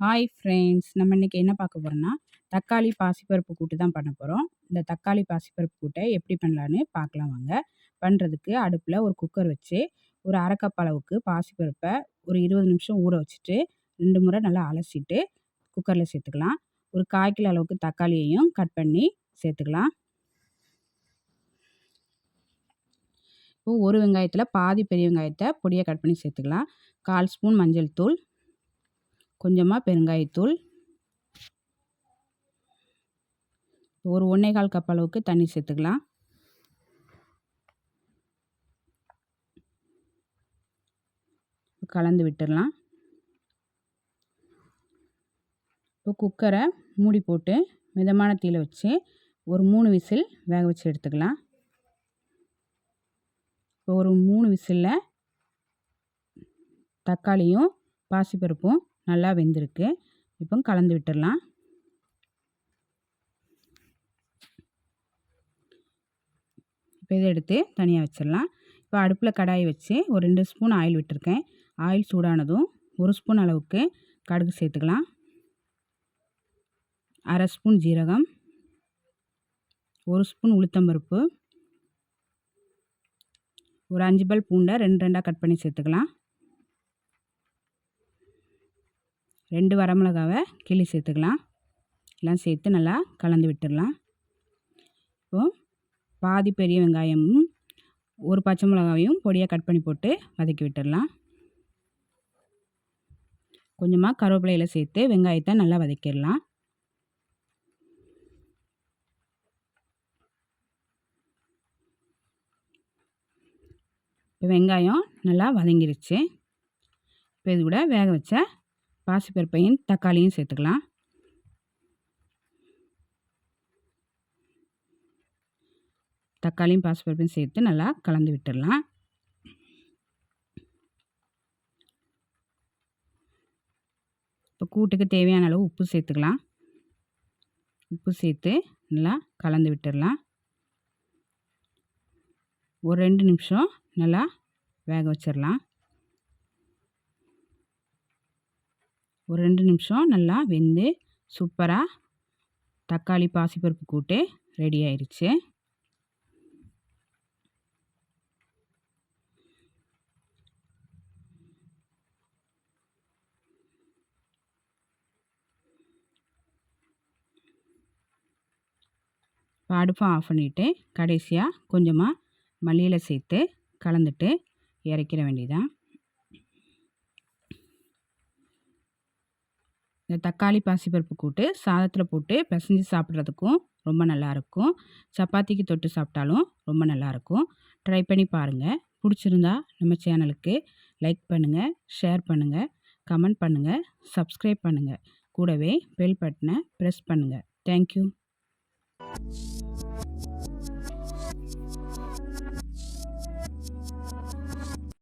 Hi friends நம்ம இன்றைக்கி என்ன பார்க்க போகிறோம்னா தக்காளி பாசிப்பருப்பு கூட்டு தான் பண்ண போகிறோம் இந்த தக்காளி பாசிப்பருப்பு கூட்டை எப்படி பண்ணலான்னு பார்க்கலாம் வாங்க. பண்ணுறதுக்கு அடுப்பில் ஒரு குக்கர் வச்சு ஒரு அரைக்கப் அளவுக்கு பாசிப்பருப்பை ஒரு இருபது நிமிஷம் ஊற வச்சுட்டு ரெண்டு முறை நல்லா அலசிட்டு குக்கரில் சேர்த்துக்கலாம். ஒரு கால் கிலோ அளவுக்கு தக்காளியையும் கட் பண்ணி சேர்த்துக்கலாம். இப்போது ஒரு வெங்காயத்தில் பாதி பெரிய வெங்காயத்தை பொடியாக கட் பண்ணி சேர்த்துக்கலாம். கால் ஸ்பூன் மஞ்சள் தூள் கொஞ்சமாக பெருங்காயத்தூள். ஒரு ஒன்றே கால் கப் அளவுக்கு தண்ணி சேர்த்துக்கலாம். கலந்து விட்டுடலாம். இப்போ குக்கரை மூடி போட்டு மிதமான தீயில் வச்சு ஒரு மூணு விசில் வேக வச்சு எடுத்துக்கலாம். இப்போ ஒரு மூணு விசிலில் தக்காளியும் பாசிப்பருப்பும் நல்லா வெந்திருக்கு. இப்போ கலந்து விட்டுடலாம். இப்போ இதை எடுத்து தனியாக வச்சிடலாம். இப்போ அடுப்பில் கடாயை வச்சு ஒரு ரெண்டு ஸ்பூன் ஆயில் விட்டுருக்கேன். ஆயில் சூடானதும் ஒரு ஸ்பூன் அளவுக்கு கடுகு சேர்த்துக்கலாம். அரை ஸ்பூன் ஜீரகம். ஒரு ஸ்பூன் உளுத்தம்பருப்பு. ஒரு அஞ்சு பல் பூண்டை ரெண்டு ரெண்டாக கட் பண்ணி சேர்த்துக்கலாம். ரெண்டு வரமிளகாவை கிளி சேர்த்துக்கலாம். எல்லாம் சேர்த்து நல்லா கலந்து விட்டுடலாம். இப்போது பாதி பெரிய வெங்காயமும் ஒரு பச்சை மிளகாவையும் பொடியாக கட் பண்ணி போட்டு வதக்கி விட்டுடலாம். கொஞ்சமாக கருவேப்பிலையில் சேர்த்து வெங்காயத்தை நல்லா வதக்கிடலாம். இப்போ வெங்காயம் நல்லா வதங்கிருச்சு. இப்போ இது கூட வேக வச்ச பாசிப்பருப்பையும் தக்காளியும் சேர்த்துக்கலாம். தக்காளியும் பாசிப்பருப்பையும் சேர்த்து நல்லா கலந்து விட்டுடலாம். இப்போ கூட்டுக்கு தேவையான அளவு உப்பு சேர்த்துக்கலாம். உப்பு சேர்த்து நல்லா கலந்து விட்டுடலாம். ஒரு ரெண்டு நிமிஷம் நல்லா வேக வச்சிடலாம். ஒரு ரெண்டு நிமிஷம் நல்லா வெந்து சூப்பராக தக்காளி பாசிப்பருப்பு கூட்டு ரெடி ஆயிடுச்சு அடுப்பை ஆஃப் பண்ணிவிட்டு கடைசியாக கொஞ்சமாக மல்லியில் சேர்த்து கலந்துட்டு இறக்கிற வேண்டியதான் இந்த தக்காளி பாசிப்பருப்பு கூட்டு சாதத்தில் போட்டு பிசைஞ்சு சாப்பிட்றதுக்கும் ரொம்ப நல்லாயிருக்கும் சப்பாத்திக்கு தொட்டு சாப்பிட்டாலும் ரொம்ப நல்லாயிருக்கும் ட்ரை பண்ணி பாருங்கள் பிடிச்சிருந்தா நம்ம சேனலுக்கு லைக் பண்ணுங்கள் ஷேர் பண்ணுங்கள் கமெண்ட் பண்ணுங்கள் சப்ஸ்கிரைப் பண்ணுங்கள் கூடவே பெல் பட்டனை ப்ரெஸ் பண்ணுங்கள் தேங்க்யூ